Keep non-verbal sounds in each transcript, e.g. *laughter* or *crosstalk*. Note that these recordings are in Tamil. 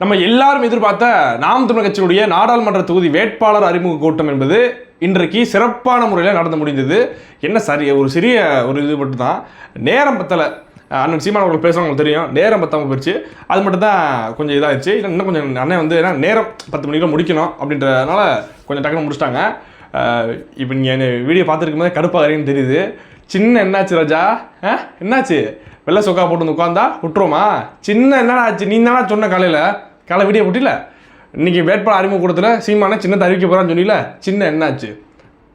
நம்ம எல்லாரும் எதிர்பார்த்த நாம் தமிழ் கட்சியினுடைய நாடாளுமன்ற தொகுதி வேட்பாளர் அறிமுக கூட்டம் என்பது இன்றைக்கு சிறப்பான முறையில் நடந்து முடிந்தது. என்ன சரி ஒரு சிறிய ஒரு இது மட்டும் தான் நேரம் பத்தலை. அண்ணன் சீமான் அவர்கள் பேசுகிறவங்க தெரியும். நேரம் பத்தாமல் போயிடுச்சு அது மட்டும் தான் கொஞ்சம் இதாகிடுச்சு இல்லை இன்னும் கொஞ்சம் அண்ணன் வந்து ஏன்னா நேரம் பத்து மணிக்குள்ள முடிக்கணும் அப்படின்றதுனால கொஞ்சம் டக்குனு முடிச்சிட்டாங்க. இப்போ நீங்கள் வீடியோ பார்த்துருக்கும் போதே கடுப்பாகிறீங்கன்னு தெரியுது. சின்ன என்னாச்சு ராஜா? ஆ என்னாச்சு? வெள்ளை சொக்கா போட்டு வந்து உட்காந்தா விட்டுருவோமா? சின்ன என்னடா ஆச்சு? நீ தானே சொன்ன காலையில்? காலை வீடியோ போட்டில இன்றைக்கி வேட்பாளர் அறிமுகத்தில் கூட்டத்தில் சின்ன சின்னத்தை அறிவிக்க போகிறான்னு சொன்னீல சின்ன என்னாச்சு?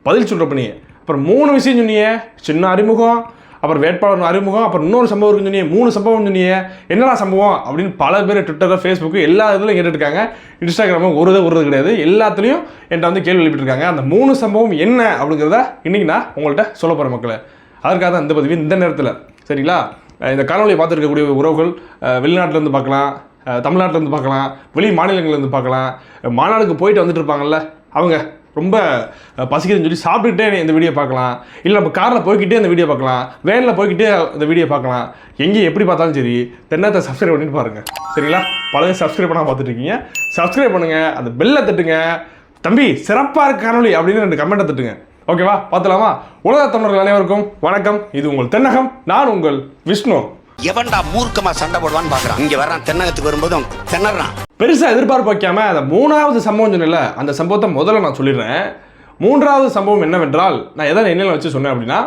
பதில் சொல்கிறப்ப நீ அப்புறம் மூணு விஷயம் சொன்னியே. சின்ன அறிமுகம் அப்புறம் வேட்பாளர் அறிமுகம் அப்புறம் இன்னொரு சம்பவம் இருக்குன்னு சொன்னியே. மூணு சம்பவம் சொன்னியே. என்னடா சம்பவம்? அப்படின்னு பல பேர் ட்விட்டரில் ஃபேஸ்புக்கு எல்லா இதுலையும் கேட்டுட்டு இருக்காங்க ஒரு இது ஒரு இது கிடையாது. எல்லாத்துலேயும் என்கிட்ட வந்து கேள்வி எழுப்பிட்டுருக்காங்க அந்த மூணு சம்பவம் என்ன அப்படிங்கிறத இன்றைக்கி நான் உங்கள்கிட்ட சொல்ல போகிறேன் மக்களை. அதற்காக தான் இந்த பதிவு இந்த நேரத்தில். சரிங்களா? இந்த காணொலியை பார்த்துருக்கக்கூடிய உறவுகள் வெளிநாட்டிலேருந்து பார்க்கலாம். தமிழ்நாட்டிலேருந்து பார்க்கலாம் வெளி மாநிலங்கள்லேருந்து பார்க்கலாம். மாநாடுக்கு போயிட்டு வந்துட்டு இருப்பாங்கல்ல அவங்க ரொம்ப பசிக்குதுன்னு சொல்லி சாப்பிட்டுக்கிட்டே இந்த வீடியோ பார்க்கலாம். இல்லை நம்ம காரில் போய்கிட்டே இந்த வீடியோ பார்க்கலாம். வேனில் போய்கிட்டே இந்த வீடியோ பார்க்கலாம். எங்கே எப்படி பார்த்தாலும் சரி தென்னத்தை சப்ஸ்கிரைப் பண்ணிட்டு பாருங்கள் சரிங்களா? பழைய சப்ஸ்கிரைப் பண்ணால் பார்த்துட்டு இருக்கீங்க. சப்ஸ்கிரைப் பண்ணுங்கள் அந்த பெல்லை தட்டுங்க. தம்பி சிறப்பாக இருக்க காணொலி அப்படின்னு ரெண்டு கமெண்ட்டை தட்டுங்க. ஓகேவா பார்த்துலாமா உலக தமிழர்கள் அனைவருக்கும் வணக்கம். இது உங்கள் தென்னகம் நான் உங்கள் விஷ்ணு. எவன்டா மூர்க்கமா சண்டை போடுவான்னு பாக்குறான். இங்க வர்றான் தென்னகத்துக்கு வரும்போது திணறான். பெருசாக எதிர்பார்ப்பு வைக்காம அந்த மூணாவது சம்பவம் சொன்னேன்ல அந்த சம்பவத்தை முதல்ல நான் சொல்லிடுறேன். மூன்றாவது சம்பவம் என்னவென்றால் நான் எதை என்ன வச்சு சொன்னேன் அப்படின்னா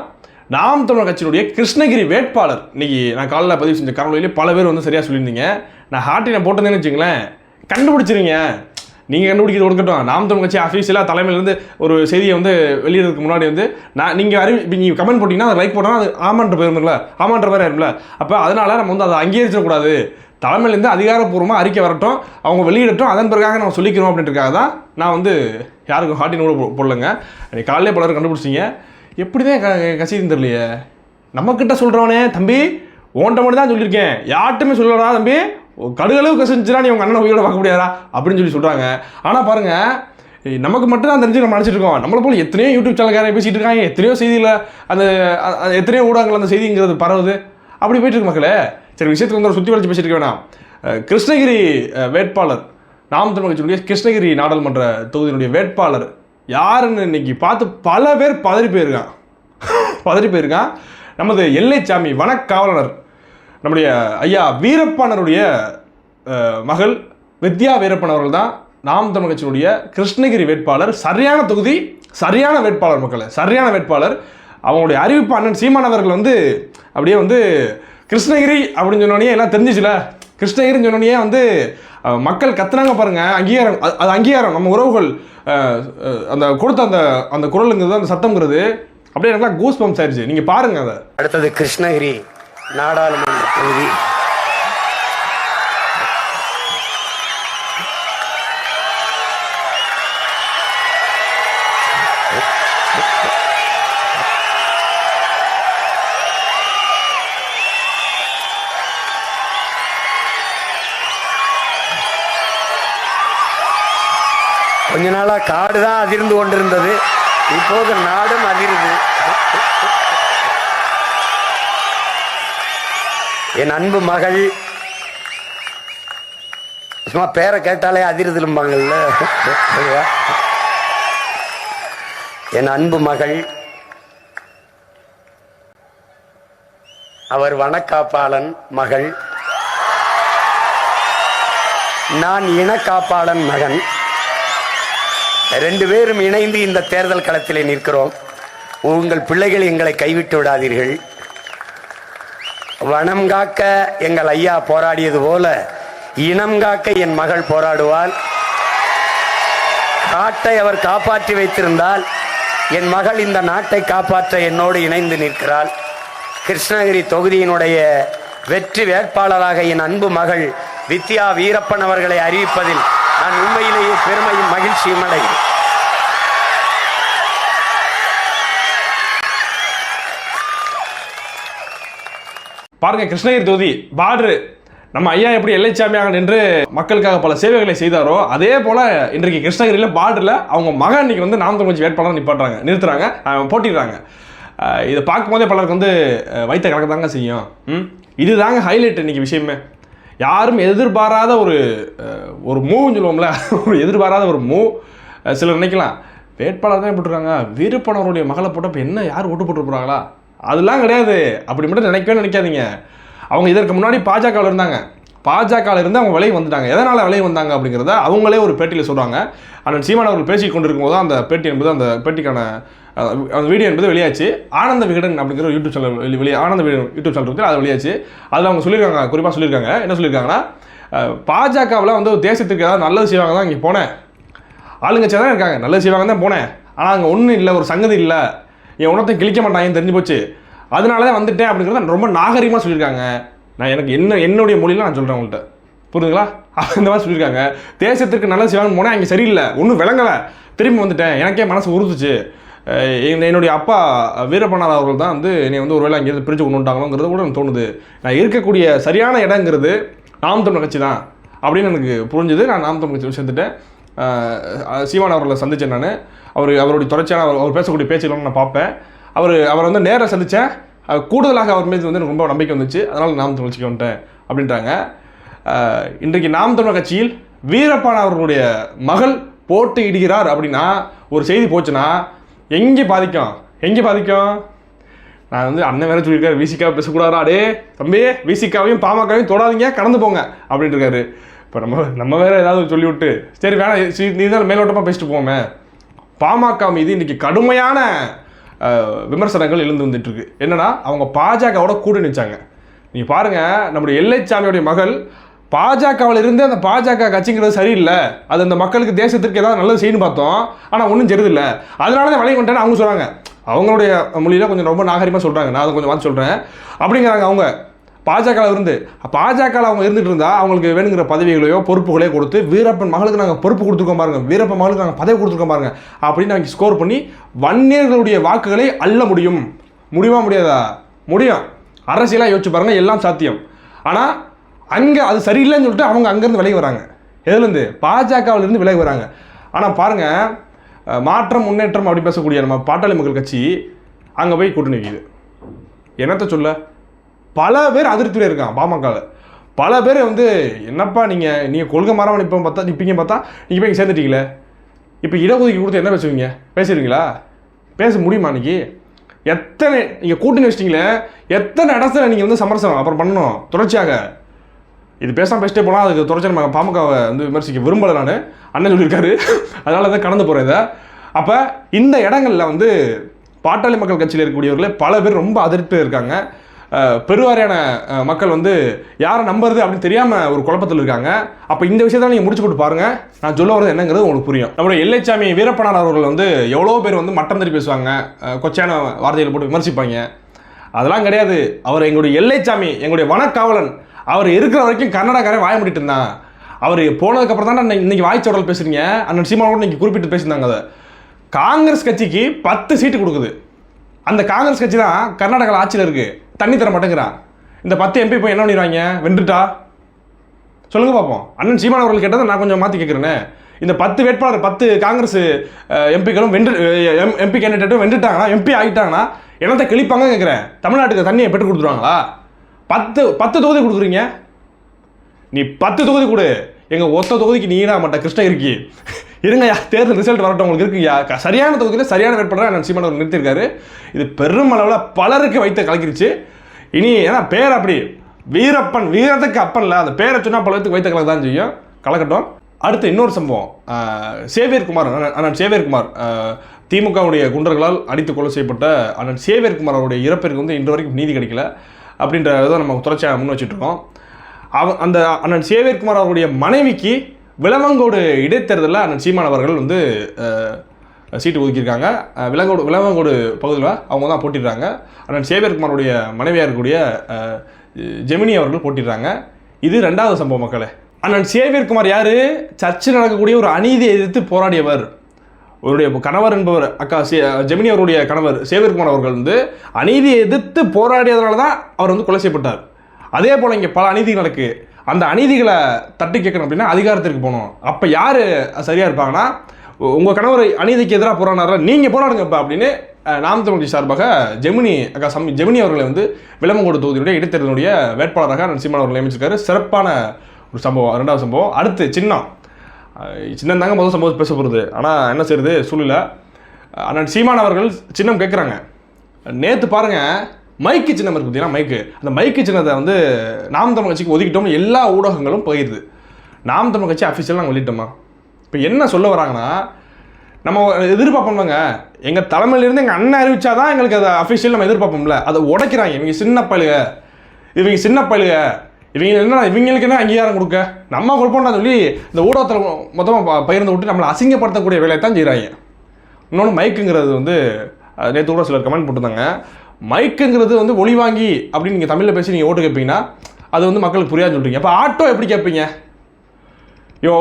நாம் தமிழர் கட்சியினுடைய கிருஷ்ணகிரி வேட்பாளர் இன்னைக்கு நான் காலையில் பதிவு செஞ்ச காணொலியிலே பல பேர் வந்து சரியாக சொல்லியிருந்தீங்க. நான் ஹார்ட்டினை போட்டதுன்னு வச்சுங்களேன் கண்டுபிடிச்சிருங்க. நீங்கள் கண்டுபிடிக்கிறது கொடுக்கட்டும். நாம் தமிழ் கட்சி அஃபீஷியலாக தலைமையிலேருந்து ஒரு செய்தியை வந்து வெளியிடறதுக்கு முன்னாடி வந்து நான் நீங்கள் அறிவி நீங்கள் கமெண்ட் போட்டிங்கன்னா அதை லைக் போட்டோன்னா அது ஆமான்ற போயிருமில்ல ஆமான்ற மாதிரி ஆயிரும்ல. அப்போ அதனால் நம்ம வந்து அதை அங்கீகரிச்சிடக்கூடாது. தலைமையிலேருந்து அதிகாரப்பூர்வமாக அறிக்கை வரட்டும். அவங்க வெளியிடட்டும். அதன் பிறகாக நம்ம சொல்லிக்கிறோம் அப்படின்றதுக்காக தான் நான் வந்து யாருக்கும் ஹார்டின் கூட போ- போடலைங்க. அன்னைக்கு காலையிலே பலரும் கண்டுபிடிச்சிங்க எப்படி தான் க கசிதுன்னு தெரியலையே. நம்மக்கிட்ட சொல்கிறவனே தம்பி ஓன்ட்ட மட்டும் தான் சொல்லியிருக்கேன். யார்ட்டுமே சொல்லடா தம்பி. கடுகளவு கசிஞ்சுனா நீ உங்கள் அண்ணனை உயிரோட பார்க்க முடியாதா? அப்படின்னு சொல்லி சொல்கிறாங்க ஆனால் பாருங்கள் நமக்கு மட்டும் தான் தெரிஞ்சு நம்ம நினச்சிட்டு இருக்கோம் நம்மளை போல எத்தனையோ யூடியூப் சேனல்காரங்க பேசிகிட்டு இருக்காங்க. எத்தனையோ செய்தியில் அந்த எத்தனையோ ஊடகங்கள் அந்த செய்திங்கிறது பரவுது. அப்படி போயிட்டு இருக்கு மக்களே. சரி விஷயத்துக்கு வந்து சுற்றி வளைச்சு பேசிட்டு வேணாம். கிருஷ்ணகிரி வேட்பாளர் நாம் தமிழ் கட்சியினுடைய கிருஷ்ணகிரி நாடாளுமன்ற தொகுதியினுடைய வேட்பாளர் யாருன்னு இன்னைக்கு பார்த்து பல பேர் பதறி போயிருக்கான். பதறி போயிருக்கான். நமது எல்லைச்சாமி வனக்காவலர் நம்முடைய ஐயா வீரப்பனருடைய மகள் வித்யா வீரப்பன் அவர்கள் தான் நாம் தமிழ் கட்சியினுடைய கிருஷ்ணகிரி வேட்பாளர். சரியான தொகுதி சரியான வேட்பாளர் மக்களை சரியான வேட்பாளர். அவங்களுடைய அறிவிப்பு அண்ணன் சீமானவர்கள் வந்து அப்படியே வந்து கிருஷ்ணகிரி அப்படின்னு சொன்னோடனே எல்லாம் தெரிஞ்சிச்சுல. கிருஷ்ணகிரின்னு சொன்னோடனே வந்து மக்கள் கத்துனாங்க பாருங்க. அங்கீகாரம் அது- அது அங்கீகாரம் நம்ம உறவுகள் அந்த கொடுத்த அந்த அந்த குரலுங்கிறது அந்த சத்தம்ங்கிறது அப்படியே எனக்குலாம் கூஸ் பம்ப்ஸ் ஆயிடுச்சு. நீங்கள் பாருங்கள் அதை. அடுத்தது கிருஷ்ணகிரி நாடாளுமன்ற தொகுதி கொஞ்ச நாளாக காடு தான் அதிர்ந்து கொண்டிருந்தது. இப்போது நாடும் அதிருது. என் அன்பு மகள். சும்மா பேரை கேட்டாலே அதிர் திரும்பாங்கல்ல என் அன்பு மகள். அவர் வனக்காப்பாளன் மகள். நான் இனக்காப்பாளன் மகன். ரெண்டு பேரும் இணைந்து இந்த தேர்தல் களத்திலே நிற்கிறோம். உங்கள் பிள்ளைகள் எங்களை கைவிட்டு விடாதீர்கள். வனம் காக்க எங்கள் ஐயா போராடியது போல இனம் காக்க என் மகள் போராடுவாள். காட்டை அவர் காப்பாற்றி வைத்திருந்தால் என் மகள் இந்த நாட்டை காப்பாற்ற என்னோடு இணைந்து நிற்கிறாள். கிருஷ்ணகிரி தொகுதியினுடைய வெற்றி வேட்பாளராக என் அன்பு மகள் வித்யா வீரப்பன் அவர்களை அறிவிப்பதில் நான் உண்மையிலேயே பெருமையும் மகிழ்ச்சியும் அடைகிறேன். பாருங்க கிருஷ்ணகிரி தொகுதி பார்டரு. நம்ம ஐயா எப்படி எல்லைச்சாமியாக நின்று மக்களுக்காக பல சேவைகளை செய்தாரோ அதே போல இன்றைக்கு கிருஷ்ணகிரியில் பார்டரில் அவங்க மகன் இன்னைக்கு வந்து நாம் தமிழ் வேட்பாளர் நிப்பாட்டுறாங்க நிறுத்துறாங்க போட்டிடுறாங்க. இதை பார்க்கும்போதே பலருக்கு வந்து வைத்த கணக்கு தாங்க செய்யும். ம்? இதுதாங்க ஹைலைட் இன்னைக்கு விஷயமே. யாரும் எதிர்பாராத ஒரு ஒரு மூவ்னு சொல்லுவோம்ல *laughs* ஒரு எதிர்பாராத ஒரு மூவ் சிலர் நினைக்கலாம் வேட்பாளர் தான் போட்டிருக்காங்க வீரப்பனவருடைய மகளை போட்டப்ப என்ன யார் ஓட்டு போட்டு போகிறாங்களா அதெல்லாம் கிடையாது. அப்படி மட்டும் நினைக்கவே நினைக்காதீங்க. அவங்க இதற்கு முன்னாடி பாஜகவில் இருந்தாங்க. பாஜகவில் இருந்து அவங்க விலை வந்துட்டாங்க. எதனால் விலை வந்தாங்க அப்படிங்கிறத அவங்களே ஒரு பேட்டியில் சொல்கிறாங்க அண்ணன் சீமான் அவர்கள் பேசி கொண்டிருக்கும் போது அந்த பேட்டி என்பது அந்த பேட்டிக்கான அந்த வீடியோ என்பது வெளியாச்சு. ஆனந்த விகடன் அப்படிங்கிற யூடியூப் சேனல் வெளி வெளியே ஆனந்த விகடன் யூடியூப் சேனல் இருக்குது அது வெளியாச்சு. அதில் அவங்க சொல்லியிருக்காங்க குறிப்பாக சொல்லியிருக்காங்க. என்ன சொல்லியிருக்காங்கன்னா பாஜகவில் வந்து ஒரு தேசத்துக்கு ஏதாவது நல்லது செய்வாங்க தான் இங்கே போனேன். ஆளுங்கட்சியாக தான் இருக்காங்க. நல்லது செய்வாங்க தான் போனேன். ஆனால் அங்கே ஒன்றும் இல்லை ஒரு சங்கதி இல்லை. என் உணத்தை கிழிக்க மாட்டாங்கன்னு தெரிஞ்சு போச்சு. அதனால தான் வந்துட்டேன் அப்படிங்கிறத ரொம்ப நாகரிகமாக சொல்லியிருக்காங்க. நான் எனக்கு என்ன என்னுடைய மொழியில் நான் சொல்கிறேன் உங்கள்கிட்ட புரியுதுங்களா அந்த மாதிரி சொல்லியிருக்காங்க. தேசத்திற்கு நல்ல செய்வாங்கன்னு போனேன் அங்கே சரியில்லை. ஒன்றும் விளங்கலை. திரும்பி வந்துட்டேன். எனக்கே மனசு உறுத்துச்சு. என்- என்னுடைய அப்பா வீரப்பனார் அவர்கள் தான் வந்து என்னை வந்து ஒருவேளை அங்கேருந்து பிரித்து கொண்டு வந்துட்டாங்களோங்கிறது கூட எனக்கு தோணுது. நான் இருக்கக்கூடிய சரியான இடங்கிறது நாம் தமிழ் கட்சி தான் அப்படின்னு எனக்கு புரிஞ்சுது. நான் நாம் தமிழ் கட்சியில் சேர்ந்துட்டேன். சீமான் அவர்களை சந்தித்தேன் நான். அவர் அவருடைய தொடர்ச்சியான அவர் அவர் பேசக்கூடிய பேச்சுகளும் நான் பார்ப்பேன். அவர் அவர் வந்து நேரில் சந்தித்தேன் கூடுதலாக அவர் மீது வந்து எனக்கு ரொம்ப நம்பிக்கை வந்துச்சு. அதனால் நாம் தமிழ்ச்சிக்கு வந்துட்டேன் அப்படின்றாங்க. இன்றைக்கு நாம் தமிழர் கட்சியில் வீரப்பான் அவர்களுடைய மகள் போட்டியிடுகிறார் அப்படின்னா ஒரு செய்தி போச்சுன்னா எங்கே பாதிக்கும்? எங்கே பாதிக்கும்? நான் வந்து அண்ணன் வேற சொல்லியிருக்காரு விசிகா பேசக்கூடாதா அடே தம்பி விசிகாவையும் பாமகவையும் தொடாதீங்க கடந்து போங்க அப்படின்ட்டு இருக்காரு. இப்போ நம்ம நம்ம வேற ஏதாவது சொல்லிவிட்டு சரி வேணாம் சரி, நீ தான் மேலோட்டமாக பேசிட்டு போவோமே. பாமக மீது இன்னைக்கு கடுமையான விமர்சனங்கள் எழுந்து வந்துட்டுருக்கு. என்னென்னா என்னன்னா அவங்க பாஜகவோட கூட நிச்சாங்க நீங்கள் பாருங்க நம்முடைய எல்லைச்சாமியோடைய மகள் பாஜகவில் இருந்து அந்த பாஜக கட்சிங்கிறது சரியில்லை. அது அந்த மக்களுக்கு தேசத்திற்கு ஏதாவது நல்லது செய்யணும் பார்த்தோம். ஆனால் ஒன்றும் சரிதில்லை அதனால தான் விலை கொண்டேன்னு அவங்க சொல்கிறாங்க அவங்களுடைய மொழியில் கொஞ்சம் ரொம்ப நாகரிகமாக சொல்கிறாங்க நான் அதை கொஞ்சம் மாற்றி சொல்கிறேன் அப்படிங்கிறாங்க அவங்க. பாஜகவில் இருந்து பாஜகவில் அவங்க இருந்துட்டு இருந்தால் அவங்களுக்கு வேணுங்கிற பதவிகளையோ பொறுப்புகளையோ கொடுத்து வீரப்பன் மகளுக்கு நாங்கள் பொறுப்பு கொடுத்துருக்கோம் பாருங்கள் வீரப்பன் மகளுக்கு நாங்கள் பதவி கொடுத்துருக்கோம் பாருங்கள் அப்படின்னு அவங்க ஸ்கோர் பண்ணி வன்னியர்களுடைய வாக்குகளை அள்ள முடியும். முடியுமா முடியாதா? முடியும். அரசியலாக யோசிச்சு பாருங்கள் எல்லாம் சாத்தியம். ஆனால் அங்கே அது சரியில்லைன்னு சொல்லிட்டு அவங்க அங்கேருந்து விலகி வராங்க. எதுலேருந்து? பாஜகவில் இருந்து விலகி வராங்க. ஆனால் பாருங்கள் மாற்றம் முன்னேற்றம் அப்படி பேசக்கூடிய நம்ம பாட்டாளி மக்கள் கட்சி அங்கே போய் கூட்டணி வைக்குது. என்னத்த சொல்ல? பல பேர் அதிருப்தியில் இருக்கான் பாமகவில். பல பேர் வந்து என்னப்பா நீங்கள் நீங்கள் கொள்கை மாறாமல் இப்போ பார்த்தா நிற்பீங்க பார்த்தா நீங்கள் போய் சேர்ந்துட்டீங்களே? இப்போ இடஒதுக்கீடு கொடுத்து என்ன பேசுவீங்க? பேசுறீங்களா பேச முடியுமா இன்னைக்கு எத்தனை நீங்கள் கூட்டணி வச்சிட்டீங்களே எத்தனை இடத்துல நீங்கள் வந்து சமரசம் அப்புறம் பண்ணணும்? தொடர்ச்சியாக. இது பேசாமல் பேசிட்டே போனால் அதுக்கு தொடர்ச்சி நம்ம பாமகவை வந்து விமர்சிக்க விரும்பலை நான். அண்ணன் சொல்லியிருக்காரு. அதனால தான் கடந்து போகிறேன் இதை. அப்போ இந்த இடங்கள்ல வந்து பாட்டாளி மக்கள் கட்சியில் இருக்கக்கூடியவர்களே பல பேர் ரொம்ப அதிருப்தியாக இருக்காங்க. பெருவாரியான மக்கள் வந்து யாரை நம்புறது அப்படின்னு தெரியாமல் ஒரு குழப்பத்தில் இருக்காங்க. அப்போ இந்த விஷயத்தை நீங்கள் முடிச்சு போட்டு பாருங்க. நான் சொல்ல வரது என்னங்கிறது உங்களுக்கு புரியும். நம்மளுடைய எல்லைச்சாமி வீரப்பனார் அவர்கள் வந்து எவ்வளோ பேர் வந்து மட்டம் தறி பேசுவாங்க கொச்சையான வார்த்தைகளை போட்டு விமர்சிப்பாங்க. அதெல்லாம் கிடையாது. அவர் எங்களுடைய எல்லைச்சாமி எங்களுடைய வனக்காவலன். அவர் இருக்கிற வரைக்கும் கன்னடக்காரன் வாய முடிட்டு இருந்தான். அவர் போனதுக்கப்புறம் தான் நான் இன்னைக்கு வாய்ச்சோடல் பேசுறீங்க. அண்ணன் சீமான் கூட இன்னைக்கு குறிப்பிட்டு பேசியிருந்தாங்க அதை. காங்கிரஸ் கட்சிக்கு பத்து சீட்டு கொடுக்குது. அந்த காங்கிரஸ் கட்சி தான் கர்நாடகாவில் ஆட்சியில் இருக்குது தண்ணி தர மாட்டேங்கிறான் இந்த பத்து எம்பி போய் என்ன பண்ணிடுவாங்க? வென்றுட்டா? சொல்லுங்க பார்ப்போம் அண்ணன் சீமான் அவர்கள் கேட்டதை நான் கொஞ்சம் மாற்றி கேட்குறேனே இந்த பத்து வேட்பாளர் பத்து காங்கிரஸ் எம்பிக்களும் வென்று எம்பி கேண்டிடேட்டும் வென்றுட்டாங்கன்னா எம்பி ஆகிட்டாங்கன்னா என்னத்தை கிழிப்பாங்க கேட்குறேன் தமிழ்நாட்டுக்கு தண்ணியை பெற்று கொடுத்துருவாங்களா? பத்து பத்து தொகுதி கொடுக்குறீங்க? நீ பத்து தொகுதி கொடு. எங்கள் ஒத்த தொகுதிக்கு நீனா மாட்டேன் கிருஷ்ணகிரிக்கு. இருங்கய்யா தேர்தல் ரிசல்ட் வரட்டும் உங்களுக்கு இருக்குயா க- சரியான தொகுதியில் சரியான வேட்பாளராக நான் சீமான் அவர் நிறுத்தியிருக்காரு. இது பெரும் அளவில் பலருக்கு வைத்த கலக்கிருச்சு. இனி ஏன்னா பேர் அப்படி வீரப்பன் வீரத்துக்கு அப்பன்ல அந்த பேரை சொன்னால் பல வைத்த கலக்க தான் செய்யும். கலக்கட்டும். அடுத்து இன்னொரு சம்பவம். சேவியர் குமார் அண்ணன் சேவியர் குமார் திமுகவுடைய குண்டர்களால் அடித்து கொலை செய்யப்பட்ட அண்ணன் சேவியர் குமார் அவருடைய இறப்பிற்கு வந்து இன்று வரைக்கும் நீதி கிடைக்கல. அப்படின்றத நம்ம தொடர்ச்சியாக முன் வச்சுட்டு இருக்கோம். அவ அந்த அண்ணன் சேவியர் குமார் அவருடைய மனைவிக்கு விளவங்கோடு இடைத்தேர்தலில் அண்ணன் சீமான் அவர்கள் வந்து சீட்டு ஒதுக்கியிருக்காங்க. விலங்கோடு விளவங்கோடு பகுதியில் அவங்க தான் போட்டிடுறாங்க. அண்ணன் சேவியர் குமாருடைய மனைவியாக இருக்கக்கூடிய ஜெமினி அவர்கள் போட்டிடுறாங்க. இது ரெண்டாவது சம்பவம் மக்களே. அண்ணன் சேவியர்குமார் யார்? சர்ச்சில் நடக்கக்கூடிய ஒரு அநீதியை எதிர்த்து போராடியவர். அவருடைய கணவர் என்பவர் அக்கா சே ஜெமினி அவருடைய கணவர் சேவியர்குமார் அவர்கள் வந்து அநீதியை எதிர்த்து போராடியதுனால தான் அவர் வந்து கொலை செய்யப்பட்டார். அதே போல் இங்கே பல அநீதிகள் நடக்குது அந்த அநீதிகளை தட்டி கேட்கணும் அப்படின்னா அதிகாரத்திற்கு போகணும். அப்போ யார் சரியாக இருப்பாங்கன்னா உங்கள் கணவர் அநீதிக்கு எதிராக போராடுறாரு நீங்கள் போராடுங்கப்பா அப்படின்னு நாம் தமிழ் சார்பாக ஜெமினி அக்கா சம் ஜெமினி அவர்களை வந்து விளம்பங்கோடு தொகுதியுடைய இடைத்தேர்தலுடைய வேட்பாளராக அண்ணன் சீமான் அவர்கள் நியமிச்சிருக்காரு. சிறப்பான ஒரு சம்பவம் ரெண்டாவது சம்பவம். அடுத்து சின்னம். சின்னம் தாங்க முதல் சம்பவம் பேச போகிறது ஆனால் என்ன செய்யுது சூழ்நிலை. அண்ணன் சீமான் அவர்கள் சின்னம் கேட்குறாங்க நேற்று பாருங்கள் மைக்கு சின்னம் இருக்குது பார்த்தீங்கன்னா மைக்கு அந்த மைக்கு சின்னத்தை வந்து நாம் தமிழ் கட்சிக்கு ஒதுக்கிட்டோம்னு எல்லா ஊடகங்களும் பகிருது நாம் தமிழ் கட்சி அஃபிஷியலாக நாங்கள் வெளியிட்டோமா? இப்போ என்ன சொல்ல வராங்கன்னா நம்ம எதிர்பார்ப்போம்லங்க. எங்கள் தலைமையிலேருந்து எங்கள் அண்ணன் அறிவிச்சாதான் எங்களுக்கு அதை அஃபிஷியல் நம்ம எதிர்பார்ப்போம்ல. அதை உடைக்கிறாங்க. இவங்க சின்ன பழுக இவங்க சின்ன பழுக இவங்க என்ன இவங்களுக்கு என்ன அங்கீகாரம் கொடுக்க? நம்ம கொடுப்போம்னா சொல்லி இந்த ஊடகத்தில் மொத்தமாக பகிர்ந்து விட்டு நம்மளை அசிங்கப்படுத்தக்கூடிய வேலையை தான் செய்கிறாங்க இன்னொன்று மைக்குங்கிறது வந்து நேற்று கூட சிலர் கமெண்ட் போட்டிருந்தாங்க. மைக்குங்கிறது வந்து ஒளி வாங்கி அப்படின்னு நீங்கள் தமிழில் பேசி நீங்கள் ஓட்டு கேட்பீங்கன்னா அது வந்து மக்களுக்கு புரியாது சொல்கிறீங்க அப்போ ஆட்டோ எப்படி கேட்பீங்க யோ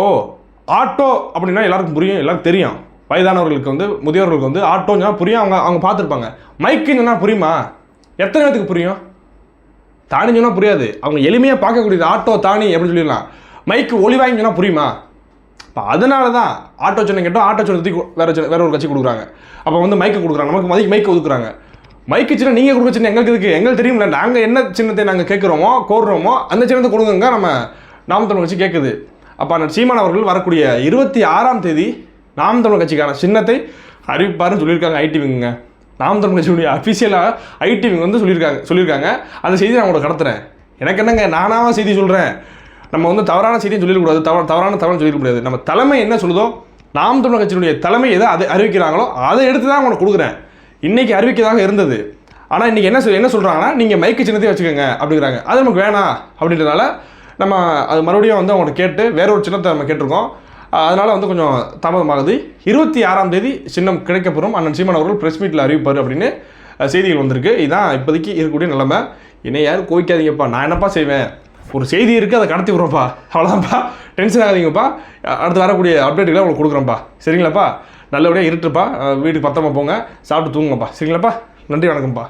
ஆட்டோ அப்படின்னா எல்லாருக்கும் புரியும் எல்லாருக்கும் தெரியும். வயதானவர்களுக்கு வந்து முதியோர்களுக்கு வந்து ஆட்டோன்னா புரியும் அவங்க அவங்க பார்த்துருப்பாங்க. மைக்குன்னு புரியுமா? எத்தனை பேத்துக்கு புரியும்? தானி சொன்னால் புரியாது. அவங்க எளிமையாக பார்க்கக்கூடியது ஆட்டோ தானி அப்படின்னு சொல்லிடலாம். மைக்கு ஒளி வாங்கி புரியுமா? இப்போ அதனால தான் ஆட்டோ சொன்ன கேட்டோம் ஆட்டோ சொன்னதுக்கு வேறு வேற ஒரு கட்சி கொடுக்குறாங்க. அப்போ வந்து மைக்கு கொடுக்குறாங்க. நமக்கு மதிக்கு மைக்கு ஒதுக்குறாங்க. மைக்கு சின்ன நீங்கள் கொடுக்க சின்ன எங்களுக்கு இருக்கு எங்களுக்கு தெரியும்ல நாங்கள் என்ன சின்னத்தை நாங்கள் கேட்குறோமோ கோருறோமோ அந்த சின்னத்தை கொடுங்க நம்ம நாம் தமிழ் கட்சி கேட்குது அப்போ அந்த சீமான் அவர்கள் வரக்கூடிய இருபத்தி ஆறாம் தேதி நாம் தமிழ் கட்சிக்கான சின்னத்தை அறிவிப்பாருன்னு சொல்லியிருக்காங்க ஐடிவிங்க நாம் தமிழ் கட்சியுடைய அஃபிஷியலாக ஐடிவிங்க வந்து சொல்லியிருக்காங்க சொல்லியிருக்காங்க. அந்த செய்தி நான் உங்களை கடத்துறேன். எனக்கு என்னங்க நானாக செய்தி சொல்கிறேன் நம்ம வந்து தவறான செய்தியும் சொல்லிடக்கூடாது. தவ தவறான தவறு சொல்லிடக்கூடாது. நம்ம தலைமை என்ன சொல்லுதோ நாம் தமிழர் கட்சியினுடைய தலைமை எதை அதை அறிவிக்கிறாங்களோ அதை எடுத்து தான் உங்களுக்கு கொடுக்குறேன். இன்னைக்கு அறிவிக்கதாக இருந்தது. ஆனால் இன்னைக்கு என்ன சொல் என்ன சொல்கிறாங்கன்னா நீங்கள் மைக்கு சின்னத்தையும் வச்சுக்கோங்க அப்படிங்கிறாங்க. அது நமக்கு வேணாம் அப்படின்றனால நம்ம அது மறுபடியும் வந்து அவங்கள்ட்ட கேட்டு வேற ஒரு சின்னத்தை நம்ம கேட்டிருக்கோம். அதனால் வந்து கொஞ்சம் தாமதமாகுது. இருபத்தி ஆறாம் தேதி சின்னம் கிடைக்கப்பெறும். அண்ணன் சீமான் அவர்கள் ப்ரெஸ் மீட்டில் அறிவிப்பார் அப்படின்னு செய்திகள் வந்திருக்கு. இதுதான் இப்போதைக்கு இருக்கக்கூடிய நிலைமை. என்னை யாரும் கோவிக்காதீங்கப்பா. நான் என்னப்பா செய்வேன்? ஒரு செய்தி இருக்குது அதை கடத்தி விட்றோம்ப்பா. அவ்வளோதான்ப்பா டென்ஷன் ஆகாதீங்கப்பா. அடுத்து வரக்கூடிய அப்டேட்டுகளை உங்களுக்கு கொடுக்குறோம்ப்பா. சரிங்களாப்பா? நல்லபடியாக இருட்டுப்பா. வீட்டுக்கு பத்திரமா போங்க. சாப்பிட்டு தூங்குங்கப்பா. சரிங்களாப்பா? நன்றி வணக்கம்ப்பா.